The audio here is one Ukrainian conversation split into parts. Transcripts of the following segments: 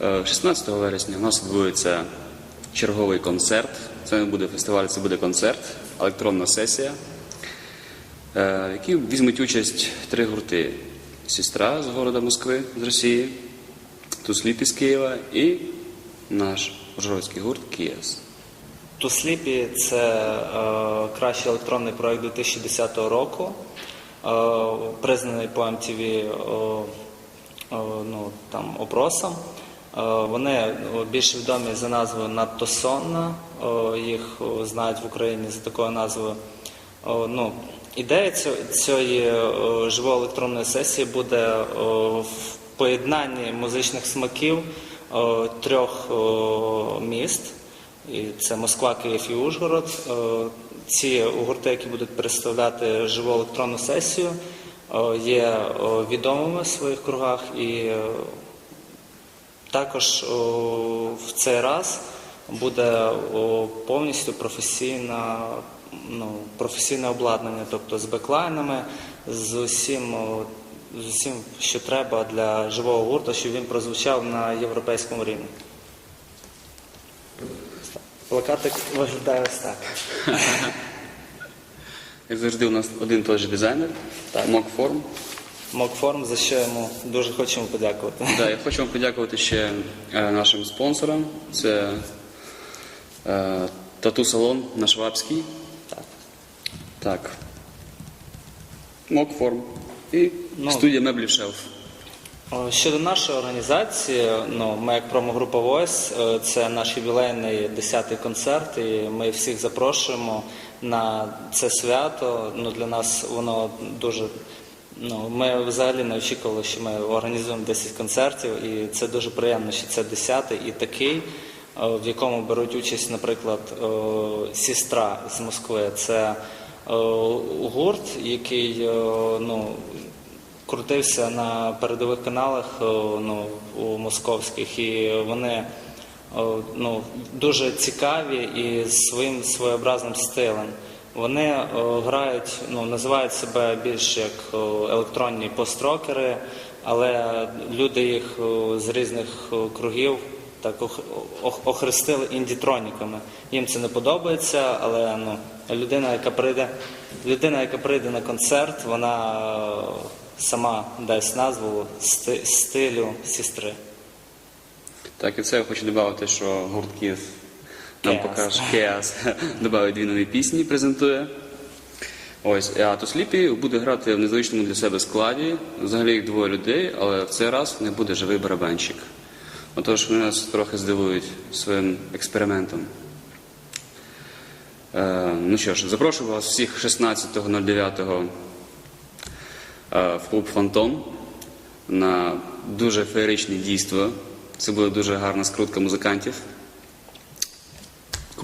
Е, 16 вересня у нас відбудеться черговий концерт. Це не буде фестиваль, це буде концерт, електронна сесія, е, в якій візьмуть участь три гурти: сестра з города Москви, з Росії, Тусліп із Києва і наш Ужгородський гурт Кіас. Тусліпі це е, кращий електронний проект 2010 року, е, признаний по MTV е, е, ну, там, опросом. Е, вони більш відомі за назвою Надто сонна, їх знають в Україні за такою назвою. Ну, ідея цієї живої електронної сесії буде в поєднанні музичних смаків трьох міст. Це Москва, Київ і Ужгород. Ці гурти, які будуть представляти живу електронну сесію, є відомими в своїх кругах і також в цей раз буде повністю професійна, ну, професійне обладнання, тобто з беклайнами, з усім, з усім, що треба для живого гурту, щоб він прозвучав на європейському рівні. Плакатик виглядає ось так. Як завжди, у нас один той же дизайнер, Так. Мокформ. Мокформ, за що йому дуже хочемо подякувати. Да, я хочу вам подякувати ще е, нашим спонсорам. Це е, тату-салон на Швабській. Так. Так. Мокформ. І Ну, студія меблів шелф. О, Щодо нашої організації, ну ми як промогрупа Voice, е, це наш ювілейний 10-й концерт, і ми всіх запрошуємо на це свято. Ну для нас воно дуже. Ну ми взагалі не очікували, що ми організуємо 10 концертів, і це дуже приємно, що це 10-й і такий, е, в якому беруть участь, наприклад, е, сестра з Москви. Це е, гурт, який ну крутився на передових каналах ну, у московських, і вони ну, дуже цікаві і своїм своєобразним стилем. Вони е, грають, ну, називають себе більш як е, електронні построкери, але люди їх е, з різних кругів так ох- ох- охрестили індітроніками. Їм це не подобається, але ну, людина, яка прийде, людина, яка прийде на концерт, вона сама дасть назву сти- стилю сестри. Так, і це я хочу додати, що гурт Київ нам покаже Chaos. Добавить дві нові пісні, презентує. Ось, а Тусліпі буде грати в незвичному для себе складі. Взагалі їх двоє людей, але в цей раз не буде живий барабанщик. Отож, вони нас трохи здивують своїм експериментом. Е, ну що ж, запрошую вас всіх 16.09 е, в клуб Фантом на дуже феєричне дійство. Це буде дуже гарна скрутка музикантів.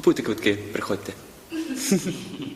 Купуйте квитки, приходьте.